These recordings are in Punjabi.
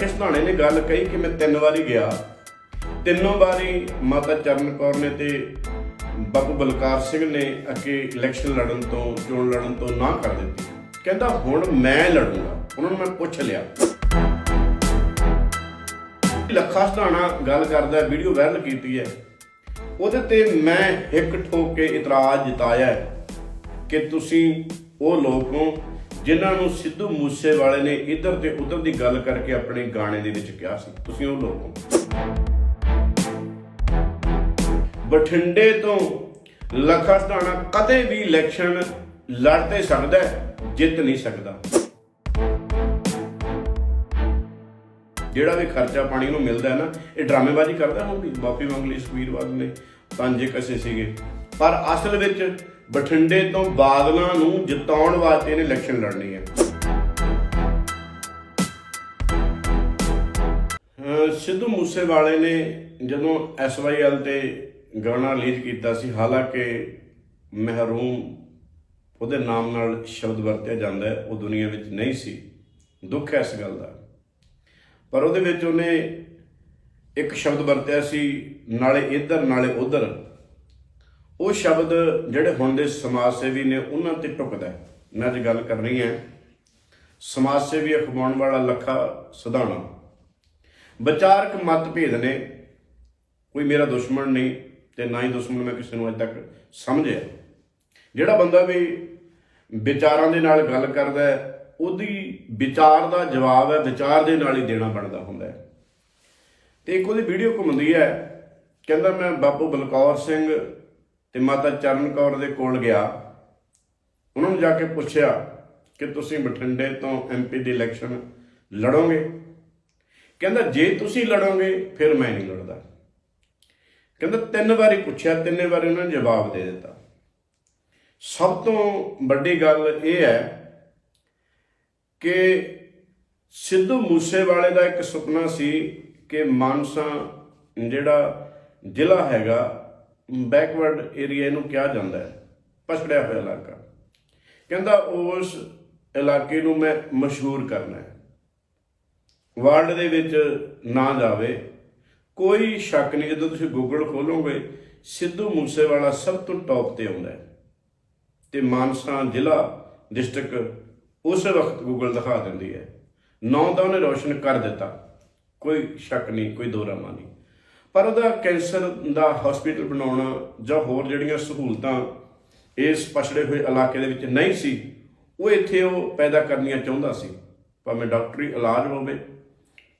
ਖਿਸਨਾਣੇ ਨੇ ਗੱਲ ਕਹੀ ਕਿ ਮੈਂ ਤਿੰਨ ਵਾਰੀ ਗਿਆ। ਤਿੰਨੋਂ ਵਾਰੀ ਮਾਤਾ ਚਰਨ ਕੌਰ ਨੇ ਤੇ ਬਾਪੂ ਬਲਕਾਰ ਸਿੰਘ ਨੇ ਅੱਗੇ ਇਲੈਕਸ਼ਨ ਲੜਨ ਤੋਂ, ਚੋਣ ਲੜਨ ਤੋਂ ਨਾ ਕਰ ਦਿੱਤੀ। ਕਹਿੰਦਾ ਹੁਣ ਮੈਂ ਲੜੂੰਗਾ। ਉਹਨਾਂ ਨੂੰ ਮੈਂ ਪੁੱਛ ਲਿਆ। ਲੱਖਾ ਸਧਾਣਾ ਗੱਲ ਕਰਦਾ ਵੀਡੀਓ ਵਾਇਰਲ ਕੀਤੀ ਹੈ। ਉਹਦੇ ਤੇ ਮੈਂ ਇੱਕ ਠੋਕ ਕੇ ਇਤਰਾਜ਼ ਜਤਾਇਆ ਕਿ ਤੁਸੀਂ ਉਹ ਲੋਕ ਹੋ ਜਿਨ੍ਹਾਂ ਨੂੰ ਸਿੱਧੂ ਮੂਸੇਵਾਲੇ ਨੇ ਇੱਧਰ ਤੇ ਉੱਧਰ ਦੀ ਗੱਲ ਕਰਕੇ ਆਪਣੇ ਗਾਣੇ ਦੇ ਵਿੱਚ ਕਿਹਾ ਸੀ। ਤੁਸੀਂ ਉਹ ਲੋਕ ਹੋ। ਬਠਿੰਡੇ ਤੋਂ ਲੱਖਾ ਕਦੇ ਵੀ ਇਲੈਕਸ਼ਨ ਲੜ ਤੇ ਸਕਦਾ ਜਿੱਤ ਨਹੀਂ ਸਕਦਾ। ਜਿਹੜਾ ਵੀ ਖਰਚਾ ਪਾਣੀ ਨੂੰ ਮਿਲਦਾ ਹੈ ਨਾ, ਇਹ ਡਰਾਮੇਬਾਜ਼ੀ ਕਰਦਾ ਹੁਣ ਵੀ। ਮਾਫੀ ਮੰਗ ਲਈ ਸੁਖਬੀਰ ਨੇ ਪੰਜ ਕਸੇ ਸੀਗੇ। ਪਰ ਅਸਲ ਵਿੱਚ ਬਠਿੰਡੇ ਤੋਂ ਬਾਦਲਾਂ ਨੂੰ ਜਿਤਾਉਣ ਵਾਸਤੇ ਇਹਨੇ ਇਲੈਕਸ਼ਨ ਲੜਨੀ ਹੈ। ਸਿੱਧੂ ਮੂਸੇਵਾਲੇ ਨੇ ਜਦੋਂ ਐਸਵਾਈਐਲ ਤੇ ਗਾਣਾ ਰਿਲੀਜ਼ ਕੀਤਾ ਸੀ, ਹਾਲਾਂਕਿ ਮਹਿਰੂਮ ਉਹਦੇ ਨਾਮ ਨਾਲ ਸ਼ਬਦ ਵਰਤਿਆ ਜਾਂਦਾ ਹੈ, ਉਹ ਦੁਨੀਆ ਵਿੱਚ ਨਹੀਂ ਸੀ। ਦੁੱਖ ਹੈ ਇਸ ਗੱਲ ਦਾ। ਪਰ ਉਹਦੇ ਵਿੱਚ ਉਹਨੇ ਇੱਕ ਸ਼ਬਦ ਵਰਤਿਆ ਸੀ, ਨਾਲੇ ਇੱਧਰ, ਨਾਲੇ ਉੱਧਰ। ਉਹ ਸ਼ਬਦ ਜਿਹੜੇ ਹੁਣ ਦੇ ਸਮਾਜ ਸੇਵੀ ਨੇ ਉਹਨਾਂ ਤੇ ਟੁਕਦਾ ਮੈਂ ਅੱਜ ਗੱਲ ਕਰ ਰਹੀ ਹਾਂ। ਸਮਾਜ ਸੇਵੀ ਅਖਵਾਉਣ ਵਾਲਾ ਲੱਖਾ ਸਧਾਣਾ। ਵਿਚਾਰਕ ਮਤਭੇਦ ਨੇ। ਕੋਈ ਮੇਰਾ ਦੁਸ਼ਮਣ ਨਹੀਂ ਤੇ ਨਾ ਹੀ ਦੁਸ਼ਮਣ ਮੈਂ ਕਿਸੇ ਨੂੰ ਅਜੇ ਤੱਕ ਸਮਝਿਆ। ਜਿਹੜਾ ਬੰਦਾ ਵੀ ਵਿਚਾਰਾਂ ਦੇ ਨਾਲ ਗੱਲ ਕਰਦਾ ਹੈ, ਉਹਦੀ ਵਿਚਾਰ ਦਾ ਜਵਾਬ ਹੈ, ਵਿਚਾਰ ਦੇ ਨਾਲ ਹੀ ਦੇਣਾ ਬਣਦਾ ਹੁੰਦਾ ਹੈ। ਤੇ ਇੱਕ ਉਹਦੀ ਵੀਡੀਓ ਘੁੰਮਦੀ ਹੈ। ਕਹਿੰਦਾ ਮੈਂ ਬਾਪੂ ਬਲਕੌਰ ਸਿੰਘ ਤੇ ਮਾਤਾ ਚਰਨ ਕੌਰ ਦੇ ਕੋਲ ਗਿਆ। ਉਹਨਾਂ ਨੂੰ ਜਾ ਕੇ ਪੁੱਛਿਆ ਕਿ ਤੁਸੀਂ ਬਠਿੰਡੇ ਤੋਂ ਐਮਪੀ ਦੀ ਇਲੈਕਸ਼ਨ ਲੜੋਗੇ? ਕਹਿੰਦਾ, ਜੇ ਤੁਸੀਂ ਲੜੋਗੇ, ਫਿਰ ਮੈਂ ਨਹੀਂ ਲੜਦਾ। ਕਹਿੰਦਾ, ਤਿੰਨ ਵਾਰੀ ਪੁੱਛਿਆ, ਤਿੰਨੇ ਵਾਰੀ ਉਹਨਾਂ ਨੇ ਜਵਾਬ ਦੇ ਦਿੱਤਾ। ਸਭ ਤੋਂ ਵੱਡੀ ਗੱਲ ਇਹ ਹੈ ਕਿ ਸਿੱਧੂ ਮੂਸੇਵਾਲੇ ਦਾ ਇੱਕ ਸੁਪਨਾ ਸੀ ਕਿ ਮਾਨਸਾ ਜਿਹੜਾ ਜ਼ਿਲ੍ਹਾ ਹੈਗਾ ਬੈਕਵਰਡ ਏਰੀਆ ਨੂੰ ਕਿਹਾ ਜਾਂਦਾ ਹੈ, ਪਛੜਿਆ ਹੋਇਆ ਇਲਾਕਾ। ਕਹਿੰਦਾ ਉਸ ਇਲਾਕੇ ਨੂੰ ਮੈਂ ਮਸ਼ਹੂਰ ਕਰਨਾ ਹੈ। ਵਰਲਡ ਦੇ ਵਿੱਚ ਨਾ ਜਾਵੇ, ਕੋਈ ਸ਼ੱਕ ਨਹੀਂ, ਜਦੋਂ ਤੁਸੀਂ ਗੂਗਲ ਖੋਲੋਗੇ, ਸਿੱਧੂ ਮੂਸੇਵਾਲਾ ਸਭ ਤੋਂ ਟੌਪ ਤੇ ਆਉਂਦਾ ਹੈ। ਤੇ ਮਾਨਸਾ ਜ਼ਿਲ੍ਹਾ ਡਿਸਟ੍ਰਿਕਟ ਉਸੇ ਵਕਤ ਗੂਗਲ ਦਿਖਾ ਦਿੰਦੀ ਹੈ। ਨਾਂ ਤਾਂ ਉਹਨੇ ਰੋਸ਼ਨ ਕਰ ਦਿੱਤਾ। ਕੋਈ ਸ਼ੱਕ ਨਹੀਂ, ਕੋਈ ਦੋਰਾਮਾ ਨਹੀਂ। ਪਰ ਉਹਦਾ ਕੈਂਸਰ ਦਾ ਹਸਪੀਟਲ ਬਣਾਉਣਾ ਜਾਂ ਹੋਰ ਜਿਹੜੀਆਂ ਸਹੂਲਤਾਂ ਇਸ ਪਛੜੇ ਹੋਏ ਇਲਾਕੇ ਦੇ ਵਿੱਚ ਨਹੀਂ ਸੀ, ਉਹ ਇੱਥੇ ਉਹ ਪੈਦਾ ਕਰਨੀਆਂ ਚਾਹੁੰਦਾ ਸੀ। ਭਾਵੇਂ ਡਾਕਟਰੀ ਇਲਾਜ ਹੋਵੇ,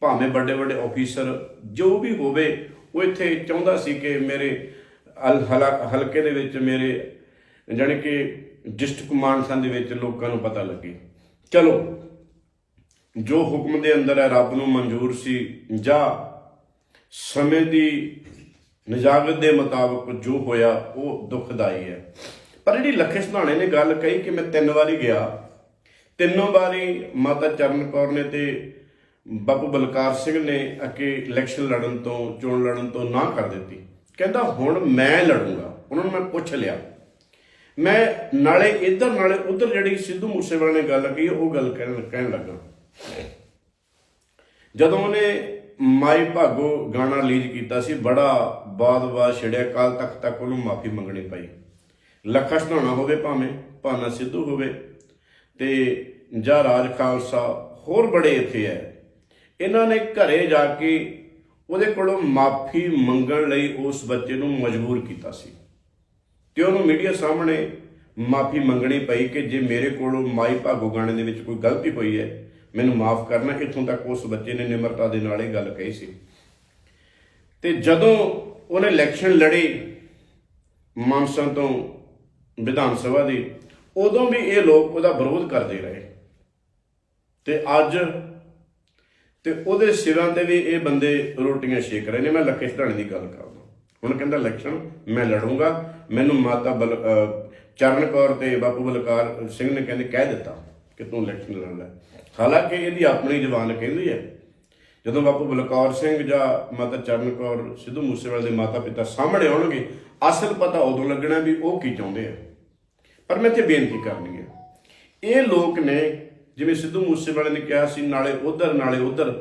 ਭਾਵੇਂ ਵੱਡੇ ਵੱਡੇ ਆਫੀਸਰ ਜੋ ਵੀ ਹੋਵੇ, ਉਹ ਇੱਥੇ ਚਾਹੁੰਦਾ ਸੀ ਕਿ ਮੇਰੇ ਅਲ- ਹਲਾ- ਹਲਕੇ ਦੇ ਵਿੱਚ ਮੇਰੇ ਜਾਣੀ ਕਿ ਡਿਸਟ੍ਰਿਕਟ ਮਾਨਸਾ ਦੇ ਵਿੱਚ ਲੋਕਾਂ ਨੂੰ ਪਤਾ ਲੱਗੇ। ਚਲੋ, ਜੋ ਹੁਕਮ ਦੇ ਅੰਦਰ ਹੈ, ਰੱਬ ਨੂੰ ਮਨਜ਼ੂਰ ਸੀ ਜਾਂ ਸਮੇਂ ਦੀ ਨਜਾਕਤ ਦੇ ਮੁਤਾਬਕ ਜੋ ਹੋਇਆ, ਉਹ ਦੁਖਦਾਈ ਹੈ। ਪਰ ਜਿਹੜੀ ਲੱਖੇ ਸਧਾਣੇ ਨੇ ਗੱਲ ਕਹੀ ਕਿ ਮੈਂ ਤਿੰਨ ਵਾਰੀ ਗਿਆ, ਤਿੰਨੋਂ ਵਾਰੀ ਮਾਤਾ ਚਰਨ ਕੌਰ ਨੇ ਤੇ ਬਾਪੂ ਬਲਕਾਰ ਸਿੰਘ ਨੇ ਅੱਗੇ ਇਲੈਕਸ਼ਨ ਲੜਨ ਤੋਂ, ਚੋਣ ਲੜਨ ਤੋਂ ਨਾ ਕਰ ਦਿੱਤੀ। ਕਹਿੰਦਾ, ਹੁਣ ਮੈਂ ਲੜੂੰਗਾ। ਉਹਨਾਂ ਨੂੰ ਮੈਂ ਪੁੱਛ ਲਿਆ। ਮੈਂ ਨਾਲੇ ਇੱਧਰ ਨਾਲੇ ਉੱਧਰ ਜਿਹੜੀ ਸਿੱਧੂ ਮੂਸੇਵਾਲੇ ਨੇ ਗੱਲ ਕਹੀ, ਉਹ ਗੱਲ ਕਹਿਣ ਕਹਿਣ ਲੱਗਾ। ਜਦੋਂ ਉਹਨੇ ਮਾਈ ਭਾਗੋ ਗਾਣਾ ਰਿਲੀਜ਼ ਕੀਤਾ ਸੀ, ਬੜਾ ਬਾਦ-ਬਾਦ ਛੜਿਆ ਕੱਲ ਤੱਕ ਤੱਕ ਉਹਨੂੰ ਮਾਫੀ ਮੰਗਣੀ ਪਈ। ਲੱਖਾ ਸਧਾਣਾ ਹੋਵੇ ਭਾਵੇਂ, ਭਾਨਾ ਸਿੱਧੂ ਹੋਵੇ। ਤੇ ਜਾਂ ਰਾਜ ਖਾਲਸਾ, ਹੋਰ ਬੜੇ ਇੱਥੇ ਐ। ਇਹਨਾਂ ਨੇ ਘਰੇ ਜਾ ਕੇ ਉਹਦੇ ਕੋਲੋਂ ਮਾਫੀ ਮੰਗਣ ਲਈ ਉਸ ਬੱਚੇ ਨੂੰ ਮਜਬੂਰ ਕੀਤਾ ਸੀ। ਤੇ ਉਹਨੂੰ ਮੀਡੀਆ ਸਾਹਮਣੇ ਮਾਫੀ ਮੰਗਣੀ ਪਈ ਕਿ ਜੇ ਮੇਰੇ ਕੋਲੋਂ ਮਾਈ ਭਾਗੋ ਗਾਣੇ ਦੇ ਵਿੱਚ ਕੋਈ ਗਲਤੀ ਹੋਈ ਹੈ ਮੈਨੂੰ ਮਾਫ ਕਰਨਾ ਇੱਥੋਂ ਤੱਕ ਉਸ ਬੱਚੇ ਨੇ ਨਿਮਰਤਾ ਦੇ ਨਾਲ ਇਹ ਗੱਲ ਕਹੀ ਸੀ। ਤੇ ਜਦੋਂ ਉਹਨੇ ਇਲੈਕਸ਼ਨ ਲੜੀ ਮਾਨਸਾ ਤੋਂ ਵਿਧਾਨ ਸਭਾ ਦੀ, ਉਦੋਂ ਵੀ ਇਹ ਲੋਕ ਉਹਦਾ ਵਿਰੋਧ ਕਰਦੇ ਰਹੇ। ਤੇ ਅੱਜ ਤੇ ਉਹਦੇ ਸਿਰਾਂ ਤੇ ਵੀ ਇਹ ਬੰਦੇ ਰੋਟੀਆਂ ਛੇਕ ਰਹੇ ਨੇ। ਮੈਂ ਲੱਖੇ ਸਧਾਣੇ ਦੀ ਗੱਲ ਕਰਦਾ ਹੁਣ ਕਹਿੰਦਾ ਇਲੈਕਸ਼ਨ ਮੈਂ ਲੜੂੰਗਾ। ਮੈਨੂੰ ਮਾਤਾ ਬਲ ਚਰਨ ਕੌਰ ਤੇ ਬਾਪੂ ਬਲਕਾਰ ਸਿੰਘ ਨੇ ਕਹਿੰਦੇ ਕਹਿ ਦਿੱਤਾ। ਕਿ ਇਲੈਕਸ਼ਨ ਲੜਨਾ ਹੈ। ਹਾਲਾਂਕਿ ਇਹਦੀ ਆਪਣੀ ਜ਼ੁਬਾਨ ਕਹਿੰਦੀ ਹੈ, ਜਦੋਂ ਬਾਪੂ ਬਲਕੌਰ ਸਿੰਘ ਜਾਂ ਮਾਤਾ ਚਰਨ ਕੌਰ ਸਿੱਧੂ ਮੂਸੇਵਾਲੇ ਦੇ ਮਾਤਾ ਪਿਤਾ ਸਾਹਮਣੇ ਆਉਣਗੇ, ਅਸਲ ਪਤਾ ਉਦੋਂ ਲੱਗਣਾ ਵੀ ਉਹ ਕੀ ਚਾਹੁੰਦੇ ਆ। ਪਰ ਮੈਂ ਇੱਥੇ ਬੇਨਤੀ ਕਰਨੀ ਹੈ ਇਹ ਲੋਕ ਨੇ ਜਿਵੇਂ ਸਿੱਧੂ ਮੂਸੇਵਾਲੇ ਨੇ ਕਿਹਾ ਸੀ, ਨਾਲੇ ਉਧਰ ਨਾਲੇ ਉਧਰ,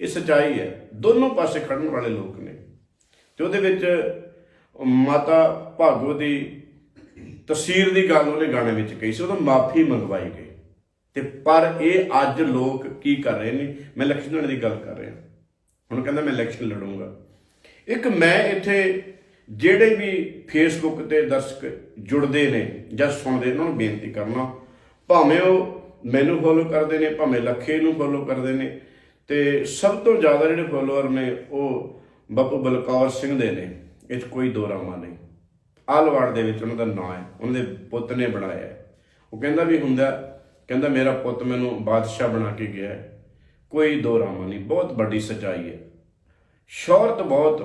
ਇਹ ਸਚਾਈ ਹੈ, ਦੋਨੋਂ ਪਾਸੇ ਖੜਨ ਵਾਲੇ ਲੋਕ ਨੇ। ਤੇ ਉਹਦੇ ਵਿੱਚ ਮਾਤਾ ਭਾਗੋ ਦੀ ਤਸਵੀਰ ਦੀ ਗੱਲ ਉਹਨੇ ਗਾਣੇ ਵਿੱਚ ਕਹੀ ਸੀ, ਉਹਦਾ ਮਾਫੀ ਮੰਗਵਾਈ ਗਈ। ਤੇ ਪਰ ਇਹ ਅੱਜ ਲੋਕ ਕੀ ਕਰ ਰਹੇ ਨੇ? ਮੈਂ ਇਲੈਕਸ਼ਨ ਦੀ ਗੱਲ ਕਰ ਰਿਹਾ। ਹੁਣ ਕਹਿੰਦਾ ਮੈਂ ਇਲੈਕਸ਼ਨ ਲੜੂੰਗਾ। ਇੱਕ ਮੈਂ ਇੱਥੇ ਜਿਹੜੇ ਵੀ ਫੇਸਬੁੱਕ ਤੇ ਦਰਸ਼ਕ ਜੁੜਦੇ ਨੇ ਜਾਂ ਸੁਣਦੇ, ਉਹਨਾਂ ਨੂੰ ਬੇਨਤੀ ਕਰਨਾ, ਭਾਵੇਂ ਉਹ ਮੈਨੂੰ ਫੋਲੋ ਕਰਦੇ ਨੇ, ਭਾਵੇਂ ਲੱਖੇ ਨੂੰ ਫੋਲੋ ਕਰਦੇ ਨੇ, ਤੇ ਸਭ ਤੋਂ ਜ਼ਿਆਦਾ ਜਿਹੜੇ ਫੋਲੋਅਰ ਨੇ, ਉਹ ਬਾਪੂ ਬਲਕੌਰ ਸਿੰਘ ਦੇ ਨੇ। ਇਹ 'ਚ ਕੋਈ ਦੋ ਰਾਮਾ ਨਹੀਂ। ਆਲਵਾੜ ਦੇ ਵਿੱਚ ਉਹਨਾਂ ਦਾ ਨਾਂ ਹੈ, ਉਹਨਾਂ ਦੇ ਪੁੱਤ ਨੇ ਬਣਾਇਆ ਉਹ ਕਹਿੰਦਾ ਵੀ ਹੁੰਦਾ ਕਹਿੰਦਾ, ਮੇਰਾ ਪੁੱਤ ਮੈਨੂੰ ਬਾਦਸ਼ਾਹ ਬਣਾ ਕੇ ਗਿਆ ਹੈ। ਕੋਈ ਦੋ ਰਾਮਾ ਨਹੀਂ, ਬਹੁਤ ਵੱਡੀ ਸਚਾਈ ਹੈ। ਸ਼ੌਹਰਤ ਬਹੁਤ,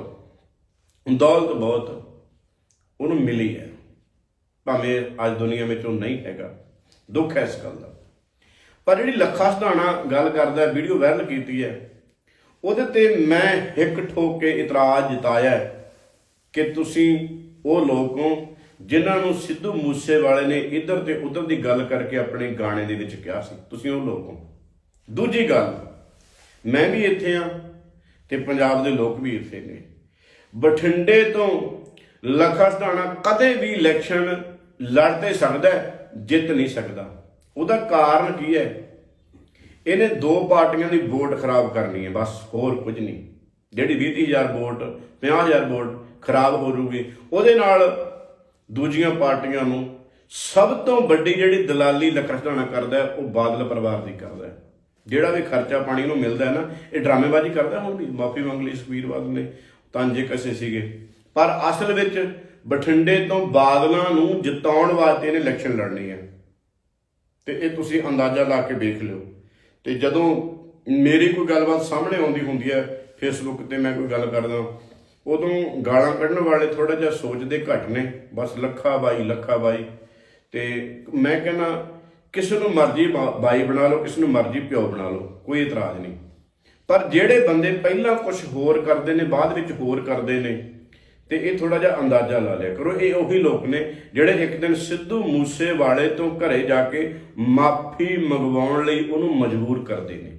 ਦੌਲਤ ਬਹੁਤ ਉਹਨੂੰ ਮਿਲੀ ਹੈ। ਭਾਵੇਂ ਅੱਜ ਦੁਨੀਆ ਵਿੱਚ ਉਹ ਨਹੀਂ ਹੈਗਾ, ਦੁੱਖ ਹੈ ਇਸ ਗੱਲ ਦਾ। ਪਰ ਜਿਹੜੀ ਲੱਖਾ ਸਧਾਣਾ ਗੱਲ ਕਰਦਾ ਵੀਡੀਓ ਵਾਇਰਲ ਕੀਤੀ ਹੈ, ਉਹਦੇ ਤੇ ਮੈਂ ਹਿੱਕ ਠੋਕ ਕੇ ਇਤਰਾਜ਼ ਜਤਾਇਆ ਕਿ ਤੁਸੀਂ ਉਹ ਲੋਕ ਹੋ ਜਿਨ੍ਹਾਂ ਨੂੰ ਸਿੱਧੂ ਮੂਸੇਵਾਲੇ ਨੇ ਇੱਧਰ ਤੇ ਉੱਧਰ ਦੀ ਗੱਲ ਕਰਕੇ ਆਪਣੇ ਗਾਣੇ ਦੇ ਵਿੱਚ ਕਿਹਾ ਸੀ। ਤੁਸੀਂ ਉਹ ਲੋਕ ਹੋ। ਦੂਜੀ ਗੱਲ, ਮੈਂ ਵੀ ਇੱਥੇ ਆ ਤੇ ਪੰਜਾਬ ਦੇ ਲੋਕ ਵੀ ਇੱਥੇ ਨੇ। ਬਠਿੰਡੇ ਤੋਂ ਲੱਖਾ ਸਧਾਣਾ ਕਦੇ ਵੀ ਇਲੈਕਸ਼ਨ ਲੜ ਤੇ ਸਕਦਾ ਜਿੱਤ ਨਹੀਂ ਸਕਦਾ। ਉਹਦਾ ਕਾਰਨ ਕੀ ਹੈ? ਇਹਨੇ ਦੋ ਪਾਰਟੀਆਂ ਦੀ ਵੋਟ ਖਰਾਬ ਕਰਨੀ ਹੈ, ਬਸ ਹੋਰ ਕੁਝ ਨਹੀਂ। ਜਿਹੜੀ 20000 ਵੋਟ 50000 ਵੋਟ ਖਰਾਬ ਹੋ ਜੂਗੀ, ਉਹਦੇ ਨਾਲ ਦੂਜੀਆਂ ਪਾਰਟੀਆਂ ਨੂੰ ਸਭ ਤੋਂ ਵੱਡੀ ਜਿਹੜੀ ਦਲਾਲੀ ਲਖਰਤਾਣਾ ਕਰਦਾ ਉਹ ਬਾਦਲ ਪਰਿਵਾਰ ਦੀ ਕਰਦਾ ਜਿਹੜਾ ਵੀ ਖਰਚਾ ਪਾਣੀ ਨੂੰ ਮਿਲਦਾ ਹੈ ਨਾ, ਇਹ ਡਰਾਮੇਬਾਜ਼ੀ ਕਰਦਾ ਹੁਣ ਵੀ। ਮਾਫੀ ਮੰਗ ਲਈ ਸੁਖਬੀਰ ਬਾਦਲ ਨੇ ਤਾਂਜੇ ਕਸੇ ਸੀਗੇ। ਪਰ ਅਸਲ ਵਿੱਚ ਬਠਿੰਡੇ ਤੋਂ ਬਾਦਲਾਂ ਨੂੰ ਜਿਤਾਉਣ ਵਾਸਤੇ ਇਹਨੇ ਇਲੈਕਸ਼ਨ ਲੜਨੀ ਹੈ। ਤੇ ਇਹ ਤੁਸੀਂ ਅੰਦਾਜ਼ਾ ਲਾ ਕੇ ਵੇਖ ਲਿਓ। ਤੇ ਜਦੋਂ ਮੇਰੀ ਕੋਈ ਗੱਲਬਾਤ ਸਾਹਮਣੇ ਆਉਂਦੀ ਹੁੰਦੀ ਹੈ ਫੇਸਬੁੱਕ ਤੇ ਮੈਂ ਕੋਈ ਗੱਲ ਕਰਦਾ ਉਦੋਂ ਗਾਲਾਂ ਕੱਢਣ ਵਾਲੇ ਥੋੜਾ ਜਿਹਾ ਸੋਚਦੇ ਘੱਟ ਨੇ। ਬਸ ਲੱਖਾ ਬਾਈ ਲੱਖਾ ਬਾਈ। ਤੇ ਮੈਂ ਕਹਿੰਦਾ, ਕਿਸੇ ਨੂੰ ਮਰਜ਼ੀ ਬਾਈ ਬਣਾ ਲਓ, ਕਿਸ ਨੂੰ ਮਰਜ਼ੀ ਪਿਓ ਬਣਾ ਲਓ, ਕੋਈ ਇਤਰਾਜ਼ ਨਹੀਂ। ਪਰ ਜਿਹੜੇ ਬੰਦੇ ਪਹਿਲਾਂ ਕੁਝ ਹੋਰ ਕਰਦੇ ਨੇ, ਬਾਅਦ ਵਿੱਚ ਹੋਰ ਕਰਦੇ ਨੇ, ਤੇ ਇਹ ਥੋੜਾ ਜਿਹਾ ਅੰਦਾਜ਼ਾ ਲਾ ਲਿਆ ਕਰੋ। ਇਹ ਉਹੀ ਲੋਕ ਨੇ ਜਿਹੜੇ ਇੱਕ ਦਿਨ ਸਿੱਧੂ ਮੂਸੇ ਵਾਲੇ ਤੋਂ ਘਰੇ ਜਾ ਕੇ ਮਾਫੀ ਮੰਗਵਾਉਣ ਲਈ ਉਹਨੂੰ ਮਜਬੂਰ ਕਰਦੇ ਨੇ।